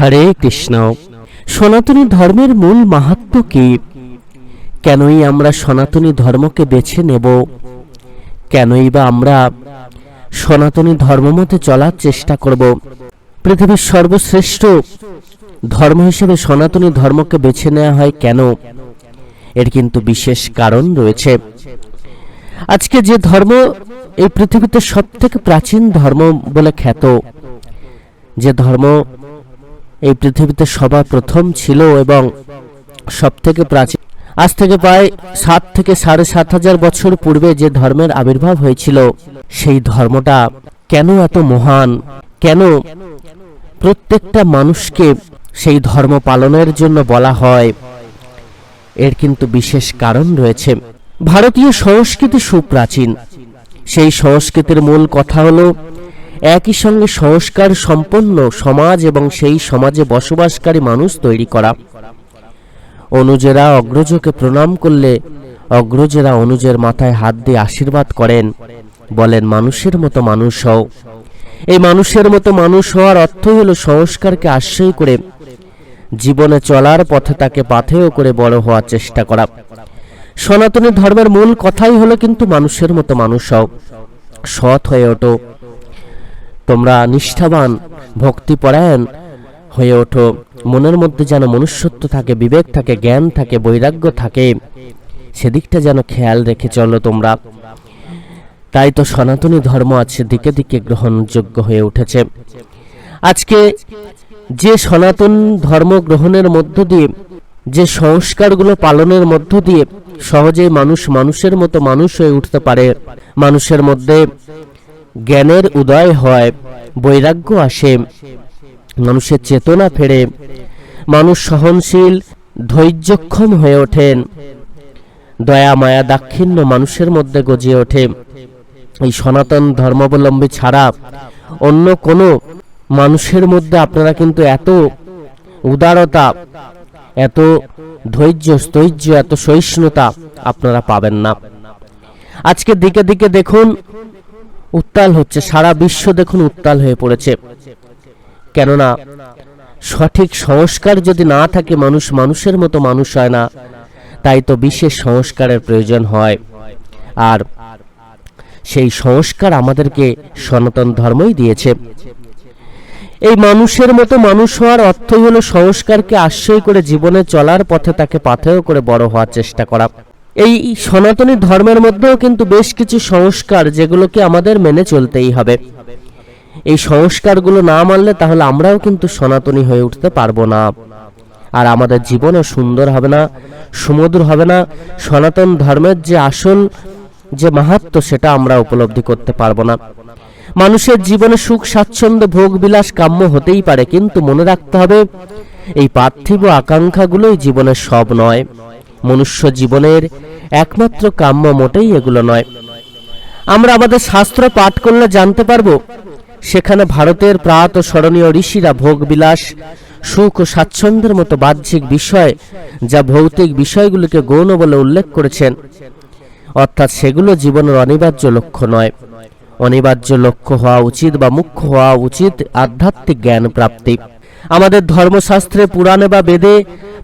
হরে কৃষ্ণ। সনাতনী ধর্মের মূল মাহাত্ম কি? কেনই আমরা সনাতনী ধর্মকে বেছে নেব? কেনই বা আমরা সনাতনী ধর্মমতে চলার চেষ্টা করব? পৃথিবীর সর্বশ্রেষ্ঠ ধর্ম হিসেবে সনাতনী ধর্মকে বেছে নেওয়া হয় কেন? এর কিন্তু বিশেষ কারণ রয়েছে। আজকে যে ধর্ম এই পৃথিবীতে সব থেকে প্রাচীন ধর্ম বলে খ্যাত, যে ধর্ম এই পৃথিবীতে সবার প্রথম ছিল এবং সব থেকে প্রাচীন। আজ থেকে প্রায় সাত থেকে সাড়ে সাত হাজার বছর পূর্বে যে ধর্মের আবির্ভাব হয়েছিল, সেই ধর্মটা কেন এত মহান? কেন প্রত্যেকটা মানুষকে সেই ধর্ম পালনের জন্য বলা হয়? এর কিন্তু বিশেষ কারণ রয়েছে। ভারতীয় সংস্কৃতি সুপ্রাচীন। সেই সংস্কৃতির মূল কথা হলো একই সঙ্গে সংস্কার সম্পন্ন সমাজ এবং সেই সমাজে বসবাসকারী মানুষ তৈরি করা। অনুজেরা অগ্রজকে প্রণাম করলে অগ্রজেরা অনুজের মাথায় হাত দিয়ে আশীর্বাদ করেন, বলেন, মানুষের মতো মানুষ হও। এই মানুষের মতো মানুষ হওয়ার অর্থই হলো সংস্কারকে আশ্রয় করে, জীবনে চলার পথে তাকে পাথেয় করে বড় হওয়ার চেষ্টা করা। সনাতনী ধর্মের মূল কথাই হলো কিন্তু মানুষের মতো মানুষ হও। সৎ হয়ে ওঠো। তোমরা নিষ্ঠাবান, ভক্তিপরায়ণ হয়ে ওঠো। মনের মধ্যে যেন মনুষ্যত্ব থাকে, বিবেক থাকে, জ্ঞান থাকে, বৈরাগ্য থাকে, সেদিকটা যেন খেয়াল রেখে চলো তোমরা। তাই তো সনাতনী ধর্ম আছে দিকে দিকে গ্রহণযোগ্য হয়ে উঠেছে। আজকে যে সনাতন ধর্ম গ্রহণের মধ্য দিয়ে, যে সংস্কারগুলো পালনের মধ্য দিয়ে সহজেই মানুষ মানুষের মতো মানুষ হয়ে উঠতে পারে, মানুষের মধ্যে জ্ঞানের উদয় হয়, বৈরাগ্য আসে, মানুষের চেতনা ফেরে, মানুষ সহনশীল, ধৈর্যক্ষম হয়ে ওঠেন। দয়া, মায়া, দাক্ষিণ্য মানুষের মধ্যে গজিয়ে ওঠে। এই সনাতন ধর্মাবলম্বী ছাড়া অন্য কোনো মানুষের মধ্যে আপনারা কিন্তু এত উদারতা, এত ধৈর্য, স্থৈর্য, এত সহিষ্ণুতা আপনারা পাবেন না। আজকে দিকে দিকে দেখুন উত্তাল হচ্ছে। সারা বিশ্ব দেখুন উত্তাল হয়ে পড়েছে। কেননা, সঠিক সংস্কার যদি না থাকে, মানুষ মানুষের মতো মানুষ হয় না। তাই তো বিশেষ সংস্কারের প্রয়োজন হয়। আর সেই সংস্কার আমাদেরকে সনাতন ধর্মই দিয়েছে। এই মানুষের মতো মানুষ হওয়ার অর্থই হলো সংস্কারকে আশ্রয় করে জীবনে চলার পথে তাকে পাথেয় করে বড় হওয়ার চেষ্টা করা। এই সনাতনী ধর্মের মধ্যেও কিন্তু বেশ কিছু সংস্কার যেগুলোকে আমাদের মেনে চলতেই হবে। এই সংস্কারগুলো না মানলে তাহলে আমরাও কিন্তু সনাতনী হয়ে উঠতে পারব না। আর আমাদের জীবনও সুন্দর হবে না, সুমধুর হবে না। সনাতন ধর্মের যে আসল যে মাহাত্ম সেটা আমরা উপলব্ধি করতে পারব না। মানুষের জীবনে সুখ, স্বাচ্ছন্দ্য, ভোগ, বিলাস, কাম্য হতেই পারে, কিন্তু মনে রাখতে হবে এই পার্থিব আকাঙ্ক্ষাগুলোই জীবনের সব নয়। মনুষ্য জীবনের একমাত্র কাম্য মোটেই এগুলো নয়। আমরা আমাদের শাস্ত্র পাঠ করলে জানতে পারব, সেখানে ভারতের প্রাত স্মরণীয় ঋষিরা ভোগ বিলাস সুখ ও স্বাচ্ছন্দ্যের মতো বাহ্যিক বিষয় যা ভৌতিক বিষয়গুলোকে গৌণ বলে উল্লেখ করেছেন। অর্থাৎ সেগুলো জীবনের অনিবার্য লক্ষ্য নয়। অনিবার্য লক্ষ্য হওয়া উচিত বা মুখ্য হওয়া উচিত আধ্যাত্মিক জ্ঞান প্রাপ্তি আমাদের ধর্মশাস্ত্রে, পুরাণে বা বেদে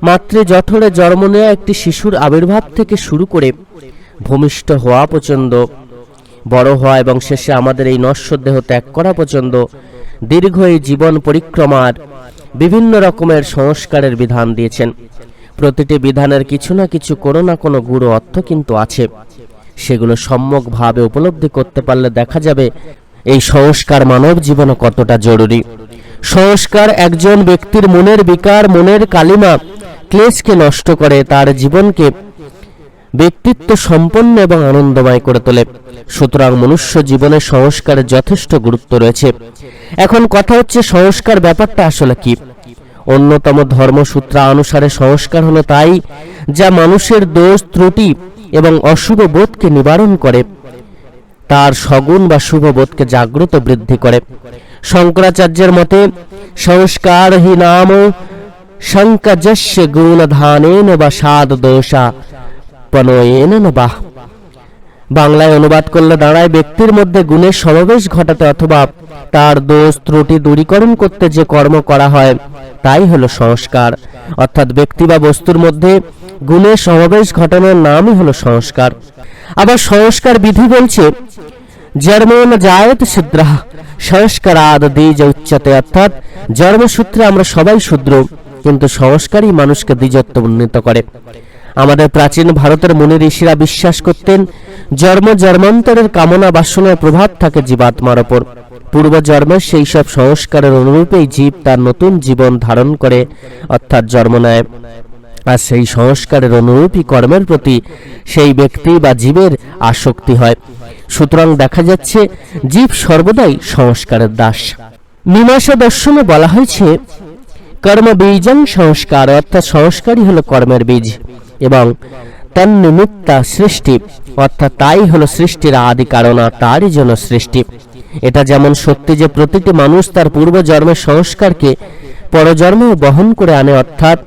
মাতৃ জঠরে জন্ম নেওয়া একটি শিশুর আবির্ভাব থেকে শুরু করে ভূমিষ্ঠ হওয়া পর্যন্ত, বড় হওয়া এবং শেষে আমাদের এই নশ্বর দেহ ত্যাগ করা পর্যন্ত দীর্ঘ এই জীবন পরিক্রমার বিভিন্ন রকমের সংস্কারের বিধান দিয়েছেন। প্রতিটি বিধানের কিছু না কিছু কোনো না কোনো গুরু অর্থ কিন্তু আছে। সেগুলো সম্যকভাবে উপলব্ধি করতে পারলে দেখা যাবে এই সংস্কার মানব জীবনে কতটা জরুরি। সংস্কার একজন ব্যক্তির মনের বিকার, মনের কালিমা ক্লেশকে নষ্ট করে, তার জীবনকে ব্যক্তিত্ব সম্পন্ন এবং আনন্দময় করে তোলে। সুতরাং মনুষ্য জীবনে সংস্কারের যথেষ্ট গুরুত্ব রয়েছে। এখন কথা হচ্ছে, সংস্কার ব্যাপারটা আসলে কি? অন্যতম ধর্মসূত্র অনুসারে সংস্কার হলো তাই যা মানুষের দোষ, ত্রুটি এবং অশুভ বোধকে নিবারণ করে, তার সগুণ বা শুভ বোধকে জাগ্রত বৃদ্ধি করে। শঙ্করাচার্যের মতে সংস্কার হি নাম শঙ্কজস্য গুণধানেন বা সাদ দোষা পনয়েন বাহ বাংলায় অনুবাদ করলে দাঁড়ায় ব্যক্তির মধ্যে গুণের সমাবেশ ঘটাতে অথবা তার দোষ ত্রুটি দূরীকরণ করতে যে কর্ম করা হয়, তাই হলো সংস্কার। অর্থাৎ ব্যক্তি বা বস্তুর মধ্যে গুণের সমাবেশ ঘটানোর নামই হলো সংস্কার। আবার সংস্কার বিধি বলছে জন্মেন জায়ত সিদ্রা সংস্কারাদ দ্বিজ উচ্চতে অর্থাৎ জন্মসূত্রে আমরা সবাই শূদ্র, কিন্তু সংস্কারই মানুষকে দ্বিজত্ব উন্নীত করে। আমাদের প্রাচীন ভারতের মুনি ঋষিরা বিশ্বাস করতেন, জন্ম জন্মান্তরের কামনা বাসনার প্রভাব থাকে জীবাত্মার ওপর। পূর্ব জন্মের সেই সব সংস্কারের অনুরূপেই জীব তার নতুন জীবন ধারণ করে, অর্থাৎ জন্ম নেয়। আর সেই সংস্কারের অনুরূপী কর্মের প্রতি সেই ব্যক্তি বা জীবের আসক্তি হয়। সুতরাং দেখা যাচ্ছে জীব সর্বদাই সংস্কারের দাস। মীমাংসা দর্শনে বলা হয়েছে, কর্ম বীজং সংস্কার অর্থাৎ সংস্কারই হলো কর্মের বীজ, এবং তন্নিমিত্তা সৃষ্টি অর্থাৎ তাই হলো সৃষ্টির আদি কারণ আর তারই জন্য সৃষ্টি। এটা যেমন সত্যি যে প্রতিটি মানুষ তার পূর্বজন্মের সংস্কারকে পরজন্মেও বহন করে আনে, অর্থাৎ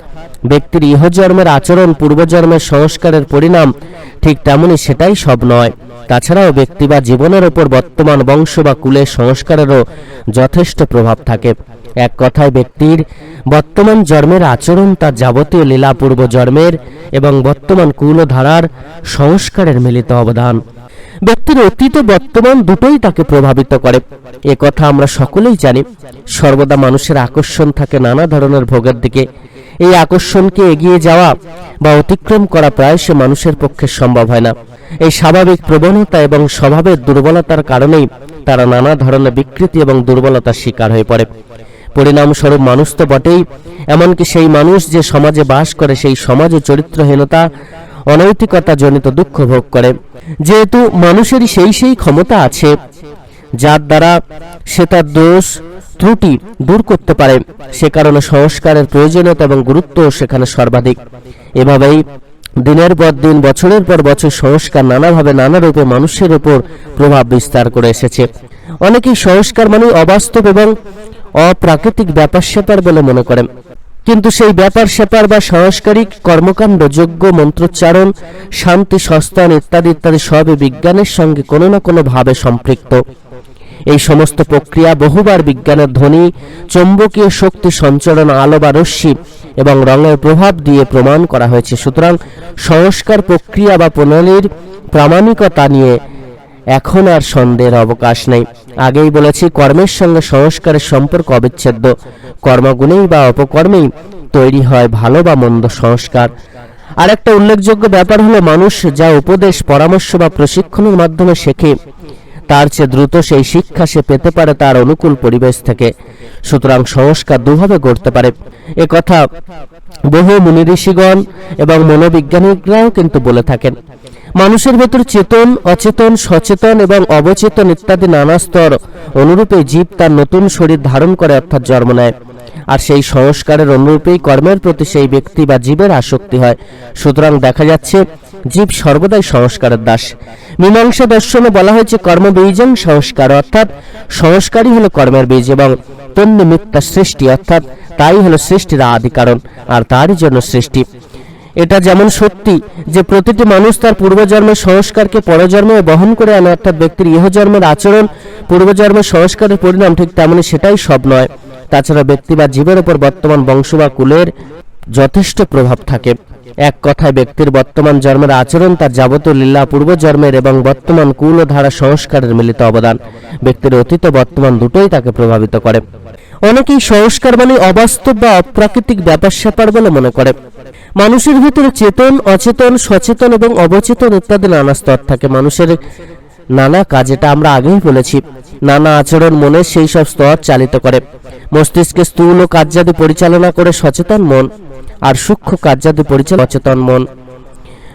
ব্যক্তির ইহজন্মের আচরণ, পূর্বজন্মের সংস্কারের পরিণাম, ঠিক তেমনি সেটাই সব নয়। তাছাড়াও ব্যক্তি বা জীবনের ওপর বর্তমান বংশ বা কুলের সংস্কারেরও যথেষ্ট প্রভাব থাকে। এক কথায় ব্যক্তির বর্তমান জন্মের আচরণ তার যাবতীয় লীলা পূর্ব জন্মের এবং বর্তমান কুল ধারার সংস্কারের মিলিত অবদান। ব্যক্তির অতীত বর্তমান দুটোই তাকে প্রভাবিত করে। এ কথা আমরা সকলেই জানি। সর্বদা মানুষের আকর্ষণ থাকে নানা ধরনের ভোগের দিকে। এই আকর্ষণকে এগিয়ে যাওয়া বা অতিক্রম করা প্রায়শই মানুষের পক্ষে সম্ভব হয় না। এই স্বাভাবিক প্রবণতা এবং স্বভাবের দুর্বলতার কারণেই তারা নানা ধরনের বিকৃতি এবং দুর্বলতার শিকার হয়ে পড়ে। পরিণামস্বরূপ মানুষ তো বটেই, এমনকি সেই মানুষ যে সমাজে বাস করে সেই সমাজে চরিত্রহীনতা অনৈতিকতা জনিত দুঃখ ভোগ করে। যেহেতু মানুষেরই সেই সেই ক্ষমতা আছে, যার দ্বারা সে তার দোষ ত্রুটি দূর করতে পারে। সে কারণে সংস্কারের প্রয়োজনীয়তা এবং গুরুত্ব সেখানে সর্বাধিক। এভাবেই দিনের পর দিন, বছরের পর বছর সংস্কার নানাভাবে নানা রূপে মানুষের উপর প্রভাব বিস্তার করে এসেছে। অনেকেই সংস্কার মানে অবাস্তব এবং অপ্রাকৃতিক ব্যাপার স্যাপার বলে মনে করেন। কিন্তু সেই ব্যাপার স্যাপার বা সাংস্কারিক কর্মকাণ্ড যোগ্য মন্ত্রোচ্চারণ, শান্তি, সস্তান ইত্যাদি ইত্যাদি সবই বিজ্ঞানের সঙ্গে কোনো না কোনো ভাবে সম্পৃক্ত। এই সমস্ত প্রক্রিয়া বহুবার বিজ্ঞানের ধ্বনি, চৌম্বকীয় শক্তি সঞ্চরণ আলো বা রশ্মি এবং রঙের প্রভাব দিয়ে প্রমাণ করা হয়েছে। সুতরাং সংস্কার প্রক্রিয়া বা প্রণালীর প্রামাণিকতা নিয়ে এখন আর সন্দেহের অবকাশ নেই। আগেই বলেছি, কর্মের সঙ্গে সংস্কারের সম্পর্ক অবিচ্ছেদ্য। কর্মগুণেই বা অপকর্মেই তৈরি হয় ভালো বা মন্দ সংস্কার। আর একটা উল্লেখযোগ্য ব্যাপার হলো, মানুষ যা উপদেশ, পরামর্শ বা প্রশিক্ষণের মাধ্যমে শেখে তার চেয়ে দ্রুত সেই শিক্ষা সে পেতে পারে তার অনুকূল পরিবেশ থেকে। সুতরাং সংস্কার দুভাবে গড়তে পারে। এ কথা বহু মুনি ঋষিগণ এবং মনোবিজ্ঞানীরাও কিন্তু বলে থাকেন। মানুষের ভেতর চেতন, অচেতন, সচেতন এবং অবচেতন ইত্যাদি নানা স্তর অনুরূপে জীব তার নতুন শরীর ধারণ করে অর্থাৎ জন্ম নেয়। আর সেই সংস্কারের অনুরূপেই কর্মের প্রতি সেই ব্যক্তি বা জীবের আসক্তি হয়। সুতরাং দেখা যাচ্ছে, জীব সর্বদাই সংস্কারের দাস। মীমাংসা দর্শনে বলা হয়েছে কর্মবীজং সংস্কার, অর্থাৎ সংস্কারই হলো কর্মের বীজ এবং তন্নিমিত্তা সৃষ্টি, অর্থাৎ তাই হলো সৃষ্টির আদি কারণ আর তারই জন্য সৃষ্টি। এটা যেমন সত্যি যে প্রতিটি মানুষ তার পূর্বজন্মের সংস্কারকে পরজন্মে বহন করে আনে, অর্থাৎ ব্যক্তির ইহজন্মের আচরণ পূর্বজন্মের সংস্কারের পরিণাম ঠিক তেমনি সেটাই সব নয়। তাছাড়া ব্যক্তি বা জীবের উপর বর্তমান বংশ বা কুলের যথেষ্ট প্রভাব থাকে। এক কথায়, ব্যক্তির বর্তমান জন্মের আচরণ তার যাবতীয় লীলা পূর্বজন্মের এবং বর্তমান কুল ও ধারা সংস্কারের মিলিত অবদান। ব্যক্তির অতীত বর্তমান দুটোই তাকে প্রভাবিত করে। অনেকেই সংস্কার মানে অবাস্তব বা অপ্রাকৃতিক ব্যাপার স্যাপার বলে মনে করে। মানুষের ভিতরে চেতন, অচেতন, সচেতন এবং অবচেতন ইত্যাদি নানা স্তর থাকে। মানুষের নানা কাজ এটা আমরা আগেই বলেছি। নানা আচরণ মনে সেই সব স্তর চালিত করে। মস্তিষ্কে স্থূল ও কার্যাদি পরিচালনা করে সচেতন মন, আর সূক্ষ্ম কার্যাদি পরিচালনা অচেতন মন।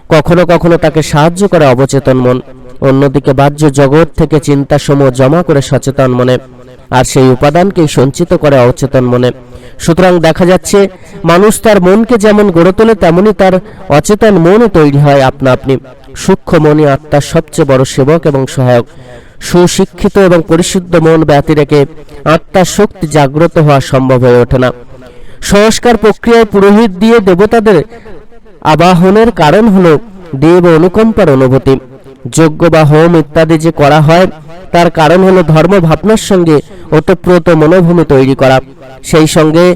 কখনো কখনো তাকে সাহায্য করে অবচেতন মন। অন্যদিকে বাহ্য জগৎ থেকে চিন্তা সমূহ জমা করে সচেতন মনে। আর সেই উপাদানকেই সঞ্চিত করে অচেতন মনে। সুতরাং দেখা যাচ্ছে, মানুষ তার মনকে যেমন গড়ে তোলে, তেমনি তার অচেতন মনও তৈরি হয় আপনা আপনি। সূক্ষ্ম মনই আত্মার সবচেয়ে বড় সেবক এবং সহায়ক। সুশিক্ষিত এবং পরিশুদ্ধ মন ব্যতি রেখে আত্মার শক্তি জাগ্রত হওয়া সম্ভব হয়ে ওঠে না। সংস্কার প্রক্রিয়ায় পুরোহিত দিয়ে দেবতাদের আবাহনের কারণ হলো দেব অনুকম্পার অনুভূতি। যজ্ঞ বা হোম ইত্যাদি যে করা হয়, তার কারণ হলো ধর্ম ভাবনার সঙ্গে ওতপ্রোত মনোভূমি তৈরি করা। সেই সঙ্গে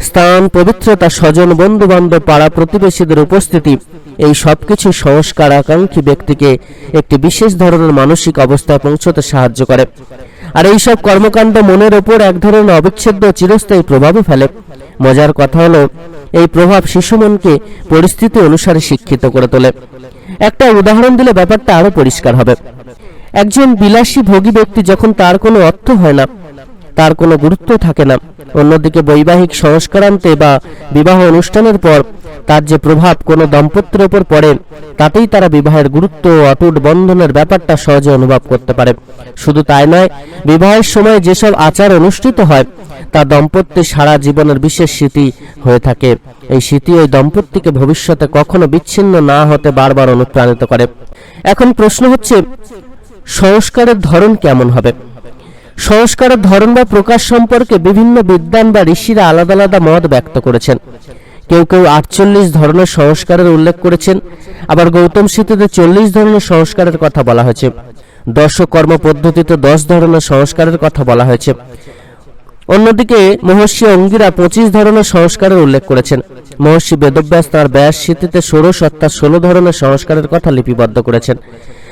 স্থান, পবিত্রতা, স্বজন বন্ধু বান্ধব পাড়া প্রতিবেশীদের উপস্থিতি, এই সবকিছু সংস্কার আকাঙ্ক্ষী ব্যক্তিকে একটি বিশেষ ধরনের মানসিক অবস্থায় পৌঁছতে সাহায্য করে। আর এই সব কর্মকাণ্ড মনের ওপর এক ধরনের অবিচ্ছেদ্য চিরস্থায়ী প্রভাবও ফেলে। মজার কথা হলো, এই প্রভাব শিশু মনকে পরিস্থিতি অনুসারে শিক্ষিত করে তোলে। একটা উদাহরণ দিলে ব্যাপারটা আরও পরিষ্কার হবে। একজন বিলাসী ভোগী ব্যক্তি যখন তার কোনো অর্থ হয় না তার কোনো গুরুত্ব থাকে না। অন্যদিকে বৈবাহিক সংস্কার আনতে বা বিবাহ অনুষ্ঠানের পর তার যে প্রভাব কোনো দম্পতির ওপর পড়ে, তাতেই তারা বিবাহের গুরুত্ব ও অটুট বন্ধনের ব্যাপারটা সহজে অনুভব করতে পারে। শুধু তাই নয়, বিবাহের সময় যেসব আচার অনুষ্ঠিত হয়, তা দম্পতির সারা জীবনের বিশেষ স্মৃতি হয়ে থাকে। এই স্মৃতি ওই দম্পতিকে ভবিষ্যতে কখনো বিচ্ছিন্ন না হতে বারবার অনুপ্রাণিত করে। এখন প্রশ্ন হচ্ছে, সংস্কারের ধরন কেমন হবে? সংস্কারের ধরন বা প্রকাশ সম্পর্কে বিভিন্ন বিদ্বান বা ঋষিরা আলাদা আলাদা মত ব্যক্ত করেছেন। কেউ কেউ আটচল্লিশ ধরনের সংস্কারের উল্লেখ করেছেন। আবার গৌতম স্মৃতিতে চল্লিশ ধরনের সংস্কারের কথা বলা হয়েছে। দর্শকর্ম পদ্ধতিতে দশ ধরনের সংস্কারের কথা বলা হয়েছে। অন্যদিকে মহর্ষি অঙ্গিরা পঁচিশ ধরনের সংস্কারের উল্লেখ করেছেন। মহর্ষি বেদব্যাস তার ব্যাস স্মৃতিতে ষোড়শ অর্থাৎ ষোলো ধরনের সংস্কারের কথা লিপিবদ্ধ করেছেন।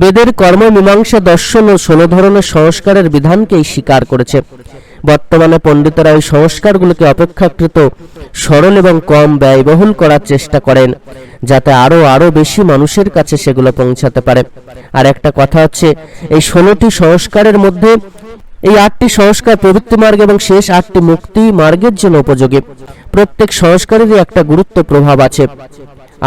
বেদের কর্মমীমাংসা দর্শন ও ষোলো ধরনের সংস্কারের বিধানকেই স্বীকার করেছে। বর্তমানে পণ্ডিতরা ওই সংস্কারগুলোকে অপেক্ষাকৃত সরল এবং কম ব্যয়বহুল করার চেষ্টা করেন, যাতে আরও আরও বেশি মানুষের কাছে সেগুলো পৌঁছাতে পারে। আর একটা কথা হচ্ছে, এই ষোলোটি সংস্কারের মধ্যে এই আটটি সংস্কার প্রবৃত্তি মার্গ এবং শেষ আটটি মুক্তি মার্গের জন্য উপযোগী। প্রত্যেক সংস্কারেরই একটা গুরুত্ব প্রভাব আছে।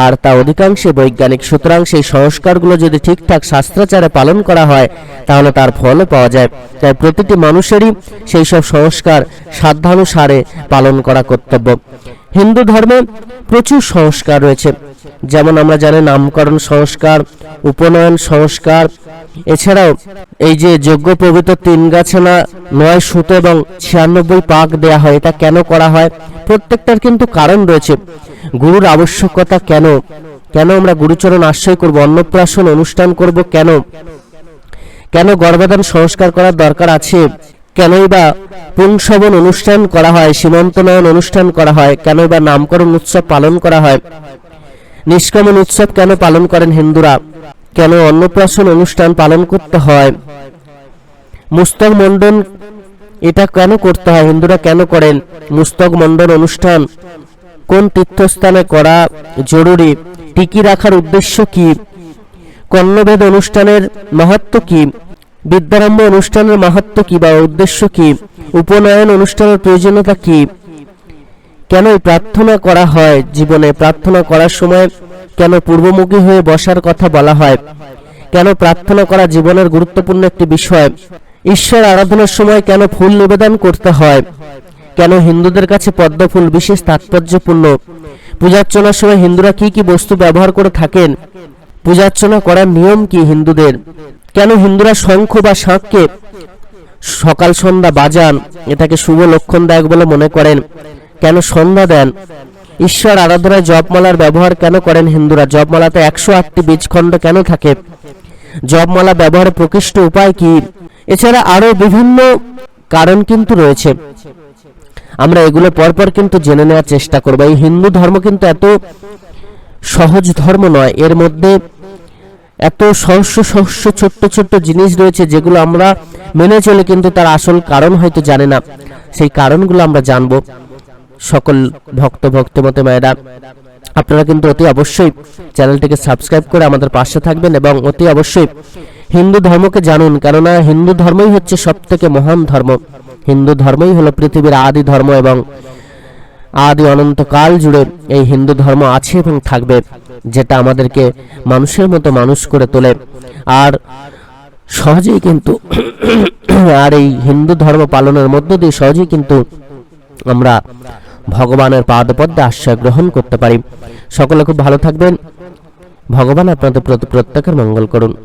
আর তা অধিকাংশে বৈজ্ঞানিক, সুতরাং সেই সংস্কারগুলো যদি ঠিকঠাক শাস্ত্রাচারে পালন করা হয়, তাহলে তার ফলও পাওয়া যায়। তাই প্রতিটি মানুষেরই সেই সব সংস্কার সাধ্যানুসারে পালন করা কর্তব্য। হিন্দু ধর্মে প্রচুর সংস্কার রয়েছে। যেমন আমরা জানি নামকরণ সংস্কার, উপনয়ন সংস্কার। এছাড়াও এই যে যোগ্য পবিত্র তিন গাছানা নয় সুতো এবং ছিয়ানব্বই পাক দেয়া হয়, এটা কেন করা হয়? প্রত্যেকটার কিন্তু কারণ রয়েছে। গুরুর আবশ্যকতা কেন? কেন আমরা গুরুচরণ আশ্রয় করব? অন্নপ্রাশন অনুষ্ঠান করব কেন? কেন গর্ভধান সংস্কার করার দরকার আছে? কেনই বা পুংসবন অনুষ্ঠান করা হয়, সীমন্তনয়ন অনুষ্ঠান করা হয়, কেনই বা নামকরণ উৎসব পালন করা হয়? নিষ্কামন উৎসব কেন পালন করেন হিন্দুরা? কেন অন্নপ্রাশন অনুষ্ঠান পালন করতে হয়? মুস্তক মণ্ডন এটা কেন করতে হয়? হিন্দুরা কেন করেন মুস্তক মণ্ডন অনুষ্ঠান? কোন তীর্থস্থানে করা জরুরি? টিকি রাখার উদ্দেশ্য কি? কর্ণভেদ অনুষ্ঠানের মাহাত্ম কি? বিদ্যারম্ভ অনুষ্ঠানের মাহাত্ম কি বা উদ্দেশ্য কি? উপনয়ন অনুষ্ঠানের প্রয়োজনীয়তা কি? কেন প্রার্থনা করা হয়? জীবনে প্রার্থনা করার সময় কেন পূর্বমুখী হয়ে বসার কথা বলা হয়? কেন প্রার্থনা করা জীবনের গুরুত্বপূর্ণ একটি বিষয়? ঈশ্বর আরাধনার সময় কেন ফুল নিবেদন করতে হয়? কেন হিন্দুদের কাছে পদ্ম ফুল বিশেষ তাৎপর্যপূর্ণ? পূজার্চনার সময় হিন্দুরা কি কি বস্তু ব্যবহার করে থাকেন? পূজার্চনা করার নিয়ম কি হিন্দুদের? কেন হিন্দুরা শঙ্খ বা শাঁখকে সকাল সন্ধ্যা বাজান? এটাকে শুভ লক্ষণদায়ক বলে মনে করেন। কেন সন্ধ্যা দেন? ঈশ্বর আরাধনায় জপমালার ব্যবহার কেন করেন হিন্দুরা? জপমালাতে একশো আটটি বীজখণ্ড কেন থাকে? জপমালা ব্যবহারের প্রকৃষ্ট উপায় কি? এছাড়া আরও বিভিন্ন কারণ কিন্তু রয়েছে। আমরা এগুলো পরপর কিন্তু জেনে নেওয়ার চেষ্টা করব। এই হিন্দু ধর্ম কিন্তু এত সহজ ধর্ম নয়। এর মধ্যে এত সহস্য সহস্য ছোট্ট ছোট্ট জিনিস রয়েছে যেগুলো আমরা মেনে চলে, কিন্তু তার আসল কারণ হয়তো জানে না। সেই কারণগুলো আমরা জানব। সকল ভক্ত ভক্তমতে মায়েরা, আপনারা কিন্তু অতি অবশ্যই চ্যানেলটিকে সাবস্ক্রাইব করে আমাদের পাশে থাকবেন এবং অতি অবশ্যই হিন্দু ধর্মকে জানুন, কেননা হিন্দু ধর্মই হচ্ছে সব থেকে মহান ধর্ম। হিন্দু ধর্মই হলো পৃথিবীর আদি ধর্ম এবং আদি অনন্তকাল জুড়ে এই হিন্দু ধর্ম আছে এবং থাকবে, যেটা আমাদেরকে মানুষের মতো মানুষ করে তোলে। আর সহজেই কিন্তু আর এই হিন্দু ধর্ম পালনের মধ্য দিয়ে সহজেই কিন্তু আমরা ভগবানের পাদপদ্মে আশ্রয় গ্রহণ করতে পারি। সকলে খুব ভালো থাকবেন। ভগবান আপনাদের প্রতি প্রত্যেকের মঙ্গল করুন।